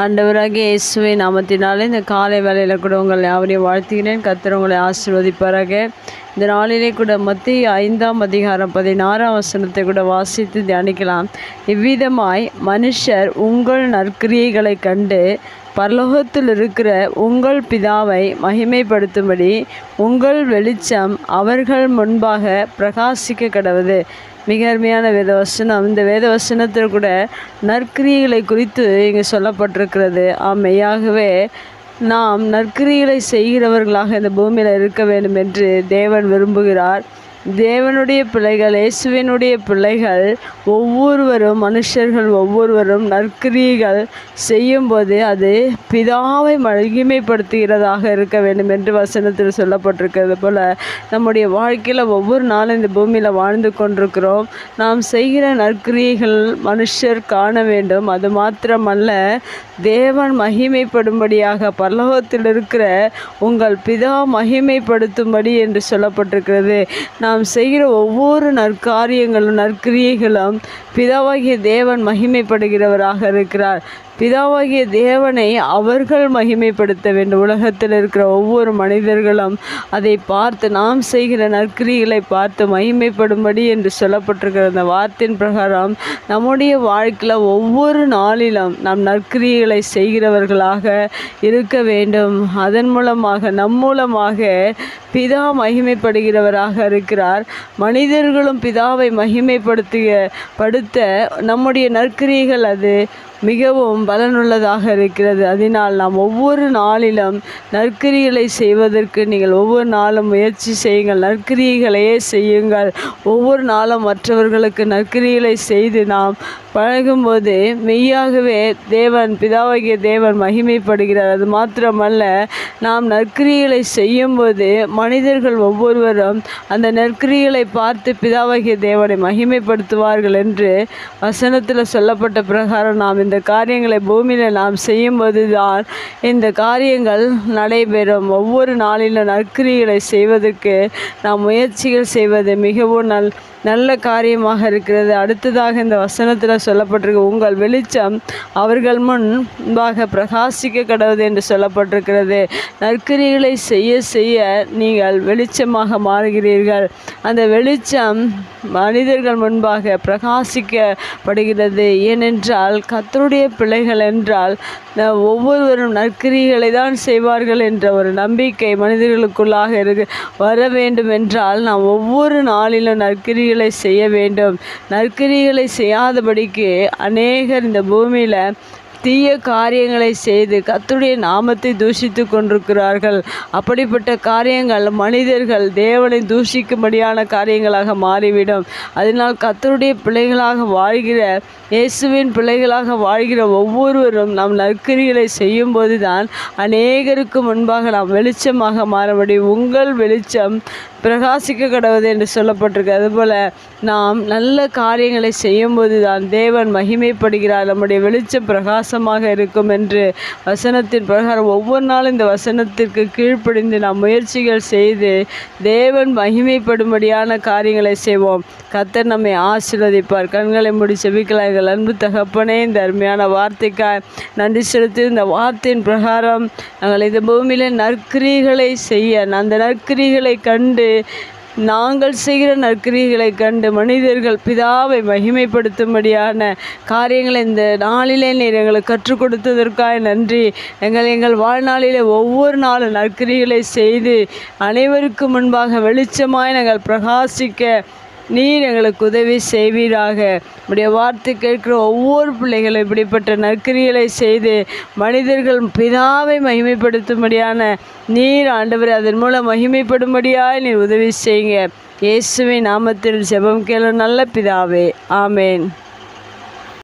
ஆண்டவராக இயேசுவை நாமத்தினாலே இந்த காலை வேலையில் கூட உங்களை யாவரையும் வாழ்த்துகிறேன். கத்திர உங்களை ஆசீர்வதிப்பாராக. இந்த நாளிலே கூட மத்திய ஐந்தாம் அதிகாரம் பதினாறாம் வசனத்தை கூட வாசித்து தியானிக்கலாம். இவ்விதமாய் மனுஷர் உங்கள் நற்கிரியைகளை கண்டு பரலோகத்தில் இருக்கிற உங்கள் பிதாவை மகிமைப்படுத்தும்படி உங்கள் வெளிச்சம் அவர்கள் முன்பாக பிரகாசிக்க கடவுது. மிக அருமையான வேதவசனம். இந்த வேத வசனத்தில் கூட நற்கிரியைகளை குறித்து இங்கே சொல்லப்பட்டிருக்கிறது. ஆமையாகவே நாம் நற்கிரியைகளை செய்கிறவர்களாக இந்த பூமியில் இருக்க வேண்டும் என்று தேவன் விரும்புகிறார். தேவனுடைய பிள்ளைகள் இயேசுவினுடைய பிள்ளைகள் ஒவ்வொருவரும் மனுஷர்கள் ஒவ்வொருவரும் நற்கிரியைகள் செய்யும்போது அது பிதாவை மகிமைப்படுத்துகிறதாக இருக்க வேண்டும் என்று வசனத்தில் சொல்லப்பட்டிருக்கிறது போல் நம்முடைய வாழ்க்கையில் ஒவ்வொரு நாளும் இந்த பூமியில் வாழ்ந்து கொண்டிருக்கிறோம். நாம் செய்கிற நற்கிரியைகள் மனுஷர் காண வேண்டும். அது மாத்திரமல்ல தேவன் மகிமைப்படும்படியாக பல்லவத்தில் இருக்கிற உங்கள் பிதா மகிமைப்படுத்தும்படி என்று சொல்லப்பட்டிருக்கிறது. நாம் செய்கிற ஒவ்வொரு நற்காரியங்களும் நற்கிரியைகளும் பிதாவாகிய தேவன் மகிமைப்படுகிறவராக இருக்கிறார். பிதாவாகிய தேவனை அவர்கள் மகிமைப்படுத்த வேண்டும். உலகத்தில் இருக்கிற ஒவ்வொரு மனிதர்களும் அதை பார்த்து நாம் செய்கிற நற்கிரிகளை பார்த்து மகிமைப்படும்படி என்று சொல்லப்பட்டிருக்கிற அந்த வார்த்தையின் பிரகாரம் நம்முடைய வாழ்க்கையில் ஒவ்வொரு நாளிலும் நாம் நற்கிரிகளை செய்கிறவர்களாக இருக்க வேண்டும். அதன் மூலமாக நம் மூலமாக பிதா மகிமைப்படுகிறவராக இருக்கிறார். மனிதர்களும் பிதாவை மகிமைப்படுத்திய படுத்த நம்முடைய நற்கிரிகள் அது மிகவும் பலனுள்ளதாக இருக்கிறது. அதனால் நாம் ஒவ்வொரு நாளிலும் நற்கிரிகளை செய்வதற்கு நீங்கள் ஒவ்வொரு நாளும் முயற்சி செய்யுங்கள். நற்கிரியைகளையே செய்யுங்கள். ஒவ்வொரு நாளும் மற்றவர்களுக்கு நற்கிரிகளை செய்து நாம் பழகும்போது மெய்யாகவே தேவன் பிதாவாகிய தேவன் மகிமைப்படுகிறார். அது மாத்திரமல்ல நாம் நற்கிரிகளை செய்யும்போது மனிதர்கள் ஒவ்வொருவரும் அந்த நற்கிரிகளை பார்த்து பிதாவாகிய தேவனை மகிமைப்படுத்துவார்கள் என்று வசனத்தில் சொல்லப்பட்ட பிரகாரம் நாம் இந்த காரியங்களை பூமியில் நாம் செய்யும்போது தான் இந்த காரியங்கள் நடைபெறும். ஒவ்வொரு நாளிலும் நற்கிரிகளை செய்வதற்கு நாம் முயற்சிகள் செய்வது மிகவும் நல் நல்ல காரியமாக இருக்கிறது. அடுத்ததாக இந்த வசனத்தில் சொல்லப்பட்டிருக்கு. உங்கள் வெளிச்சம் அவர்கள் முன்பாக பிரகாசிக்க கடவுது என்று சொல்லப்பட்டிருக்கிறது. நற்கிரிகளை செய்ய செய்ய நீங்கள் வெளிச்சமாக மாறுகிறீர்கள். அந்த வெளிச்சம் மனிதர்கள் முன்பாக பிரகாசிக்கப்படுகிறது. ஏனென்றால் கத்தருடைய பிள்ளைகள் என்றால் ஒவ்வொருவரும் நற்கிரிகளை தான் செய்வார்கள் என்ற ஒரு நம்பிக்கை மனிதர்களுக்குள்ளாக இருக்கு. வர வேண்டும் என்றால் நாம் ஒவ்வொரு நாளிலும் நற்கிரிகளை செய்ய வேண்டும். நற்கிரிகளை செய்யாதபடிக்கு அநேகர் இந்த பூமியில் தீய காரியங்களை செய்து கத்துடைய நாமத்தை தூஷித்து கொண்டிருக்கிறார்கள். அப்படிப்பட்ட காரியங்கள் மனிதர்கள் தேவனை தூஷிக்கும்படியான காரியங்களாக மாறிவிடும். அதனால் கத்தருடைய பிள்ளைகளாக வாழ்கிற இயேசுவின் பிள்ளைகளாக வாழ்கிற ஒவ்வொருவரும் நாம் நற்கரிகளை செய்யும்போது தான் அநேகருக்கு முன்பாக நாம் வெளிச்சமாக மாற முடியும். உங்கள் வெளிச்சம் பிரகாசிக்க கடவுது என்று சொல்லப்பட்டிருக்கு. அதுபோல் நாம் நல்ல காரியங்களை செய்யும்போது தான் தேவன் மகிமைப்படுகிறார். நம்முடைய வெளிச்சம் பிரகாசமாக இருக்கும் என்று வசனத்தின் பிரகாரம் ஒவ்வொரு நாளும் இந்த வசனத்திற்கு கீழ்ப்படிந்து நாம் முயற்சிகள் செய்து தேவன் மகிமைப்படும்படியான காரியங்களை செய்வோம். கத்தர் நம்மை ஆசீர்வதிப்பார். கண்களை முடி செவிக்கலாம் எங்கள் அன்பு தகப்பனே இந்த அருமையான வார்த்தைக்காய் நன்றி செலுத்தி இந்த வார்த்தையின் பிரகாரம் நாங்கள் இந்த பூமியில் நற்கிரிகளை செய்ய அந்த நற்கிரிகளை கண்டு நாங்கள் செய்கிற நற்கிரிகளை கண்டு மனிதர்கள் பிதாவை மகிமைப்படுத்தும்படியான காரியங்களை இந்த நாளிலே நீர் எங்களுக்கு கற்றுக் கொடுத்ததற்காக நன்றி. எங்கள் எங்கள் வாழ்நாளிலே ஒவ்வொரு நாளும் நற்கிரிகளை செய்து அனைவருக்கும் முன்பாக வெளிச்சமாய் நாங்கள் பிரகாசிக்க நீர் எங்களுக்கு உதவி செய்வீராக. உடைய வார்த்தை கேட்கிற ஒவ்வொரு பிள்ளைகளும் இப்படிப்பட்ட நற்கிரிகளை செய்து மனிதர்கள் பிதாவை மகிமைப்படுத்தும்படியான நீர் ஆண்டவர் அதன் மூலம் மகிமைப்படும்படியாக நீர் உதவி செய்யுங்க. இயேசுவின் நாமத்தில் ஜெபம் கேளு நல்ல பிதாவே. ஆமேன்.